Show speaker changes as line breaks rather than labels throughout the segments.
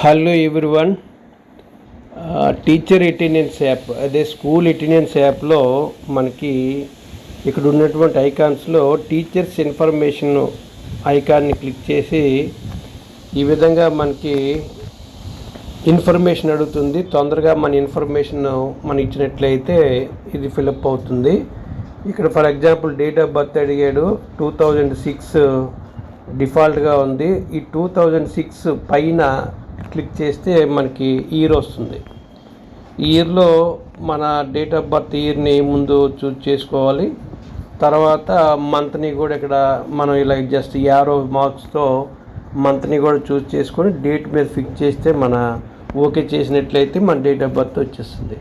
Hello everyone teacher attendance app అదే school attendance యాప్లో మనకి ఇక్కడ ఉన్నటువంటి ఐకాన్స్లో టీచర్స్ ఇన్ఫర్మేషన్ ఐకాన్ని క్లిక్ చేసి ఈ విధంగా మనకి ఇన్ఫర్మేషన్ అడుగుతుంది. తొందరగా మన ఇన్ఫర్మేషన్ మనం ఇచ్చినట్లయితే ఇది ఫిలప్ అవుతుంది. ఇక్కడ for example date of birth అడిగాడు. టూ థౌజండ్ సిక్స్ డిఫాల్ట్గా ఉంది. ఈ టూ థౌజండ్ సిక్స్ పైన క్లిక్ చేస్తే మనకి ఇయర్ వస్తుంది. ఇయర్లో మన డేట్ ఆఫ్ బర్త్ ఇయర్ని ముందు చూజ్ చేసుకోవాలి. తర్వాత మంత్ని కూడా ఇక్కడ మనం ఇలా జస్ట్ యారో మార్క్స్తో మంత్ని కూడా చూజ్ చేసుకొని డేట్ మీద ఫిక్స్ చేస్తే మన ఓకే చేసినట్లయితే మన డేట్ ఆఫ్ బర్త్ వచ్చేస్తుంది.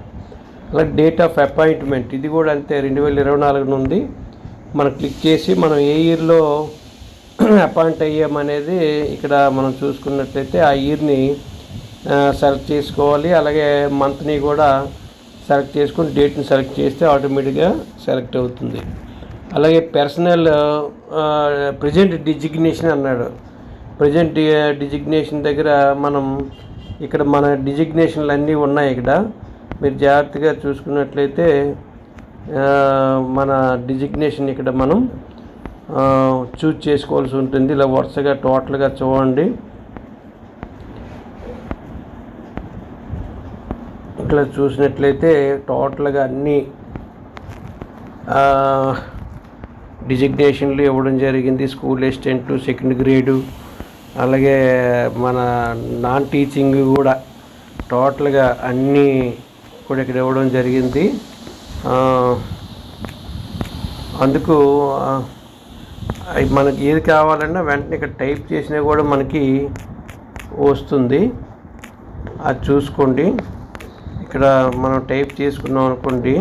అలా డేట్ ఆఫ్ అపాయింట్మెంట్ ఇది కూడా అంతే. రెండు వేల ఇరవై నాలుగు నుండి మనం క్లిక్ చేసి మనం ఏ ఇయర్లో అపాయింట్ అయ్యామనేది ఇక్కడ మనం చూసుకున్నట్లయితే ఆ ఇయర్ని సెలెక్ట్ చేసుకోవాలి. అలాగే మంత్ని కూడా సెలెక్ట్ చేసుకుని డేట్ని సెలెక్ట్ చేస్తే ఆటోమేటిక్గా సెలెక్ట్ అవుతుంది. అలాగే పర్సనల్ ప్రజెంట్ డిజిగ్నేషన్ అన్నాడు. ప్రజెంట్ డిజిగ్నేషన్ దగ్గర మనం ఇక్కడ మన డిజిగ్నేషన్లు అన్నీ ఉన్నాయి ఇక్కడ. మీరు జాగ్రత్తగా చూసుకున్నట్లయితే మన డిజిగ్నేషన్ ఇక్కడ మనం చూజ్ చేసుకోవాల్సి ఉంటుంది. ఇలా వరుసగా టోటల్గా చూడండి. ఇట్లా చూసినట్లయితే టోటల్గా అన్నీ డిజిగ్నేషన్లు ఇవ్వడం జరిగింది. స్కూల్ అసిస్టెంట్ సెకండ్ గ్రేడు అలాగే మన నాన్ టీచింగ్ కూడా టోటల్గా అన్నీ కూడా ఇక్కడ ఇవ్వడం జరిగింది. అందుకు మనకి ఏది కావాలన్నా వెంటనే ఇక్కడ టైప్ చేసినా కూడా మనకి వస్తుంది. అది చూసుకోండి. ఇక్కడ మనం టైప్ చేసుకున్నాం అనుకోండి.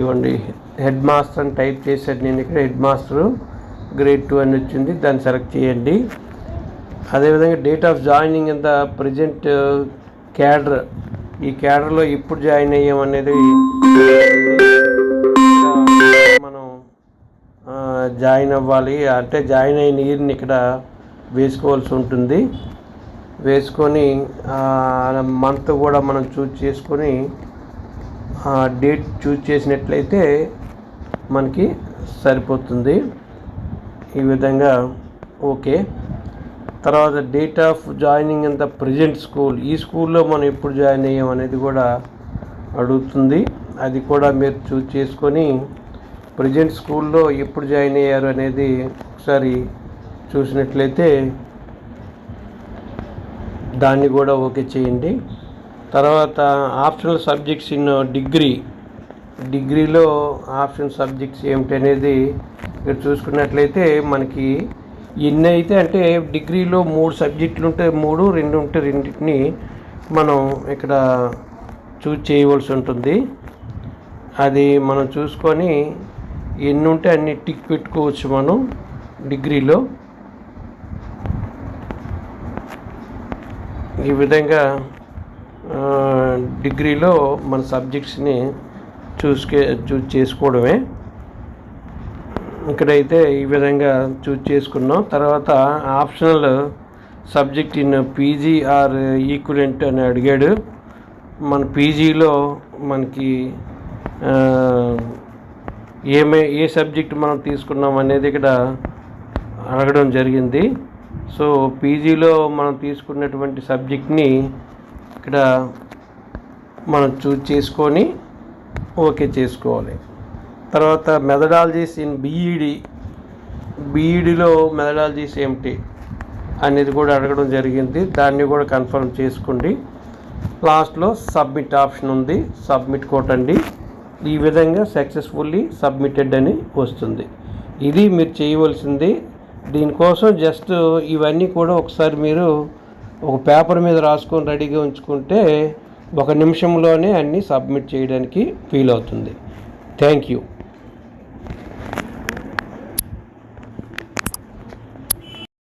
ఇవ్వండి. హెడ్ మాస్టర్ అని టైప్ చేశాడు. నేను ఇక్కడ హెడ్ మాస్టర్. గ్రేడ్ టూ అని వచ్చింది. దాన్ని సెలెక్ట్ చేయండి. అదేవిధంగా date of joining in the present cadre. ఈ క్యాడర్లో ఇప్పుడు జాయిన్ అయ్యామనేది జాయిన్ అవ్వాలి. అంటే జాయిన్ అయిన నీరుని ఇక్కడ వేసుకోవాల్సి ఉంటుంది. వేసుకొని మంత్ కూడా మనం చూజ్ చేసుకొని డేట్ చూజ్ చేసినట్లయితే మనకి సరిపోతుంది. ఈ విధంగా ఓకే. తర్వాత date of joining in the present school ఈ స్కూల్లో మనం ఎప్పుడు జాయిన్ అయ్యాం అనేది కూడా అడుగుతుంది. అది కూడా మీరు చూజ్ చేసుకొని ప్రజెంట్ స్కూల్లో ఎప్పుడు జాయిన్ అయ్యారు అనేది ఒకసారి చూసినట్లయితే దాన్ని కూడా ఓకే చేయండి. తర్వాత ఆప్షనల్ సబ్జెక్ట్స్ ఇన్ డిగ్రీ. డిగ్రీలో ఆప్షన్ సబ్జెక్ట్స్ ఏమిటి అనేది ఇక్కడ చూసుకున్నట్లయితే మనకి ఎన్ని అయితే అంటే డిగ్రీలో మూడు సబ్జెక్టులు ఉంటే మూడు రెండు ఉంటే రెండింటిని మనం ఇక్కడ చూజ్ చేయవలసి ఉంటుంది. అది మనం చూసుకొని ఎన్ని ఉంటే అన్ని టిక్ పెట్టుకోవచ్చు మనం డిగ్రీలో. ఈ విధంగా డిగ్రీలో మన సబ్జెక్ట్స్ని చూసుకే చూజ్ చేసుకోవడమే. ఇక్కడైతే ఈ విధంగా చూజ్ చేసుకున్నాం. తర్వాత optional subject in PG or equivalent అని అడిగాడు. మన పీజీలో మనకి ఏమే ఏ సబ్జెక్ట్ మనం తీసుకున్నాం అనేది ఇక్కడ అడగడం జరిగింది. సో పీజీలో మనం తీసుకున్నటువంటి సబ్జెక్ట్ని ఇక్కడ మనం చూజ్ చేసుకొని ఓకే చేసుకోవాలి. తర్వాత మెథడాలజీస్ ఇన్ బీఈడి. బీఈడిలో మెథడాలజీస్ ఏమిటి అనేది కూడా అడగడం జరిగింది. దాన్ని కూడా కన్ఫర్మ్ చేసుకోండి. లాస్ట్లో సబ్మిట్ ఆప్షన్ ఉంది. సబ్మిట్ కొట్టండి ఈ విధంగా సక్సెస్ఫుల్లీ సబ్మిటెడ్ అని వస్తుంది. ఇది మీరు చేయవలసింది దీనికోసం జస్ట్ ఇవన్నీ కూడా ఒకసారి మీరు ఒక పేపర్ మీద రాసుకొని రెడీగా ఉంచుకుంటే ఒక నిమిషంలోనే అన్నీ సబ్మిట్ చేయడానికి ఫీల్ అవుతుంది. Thank you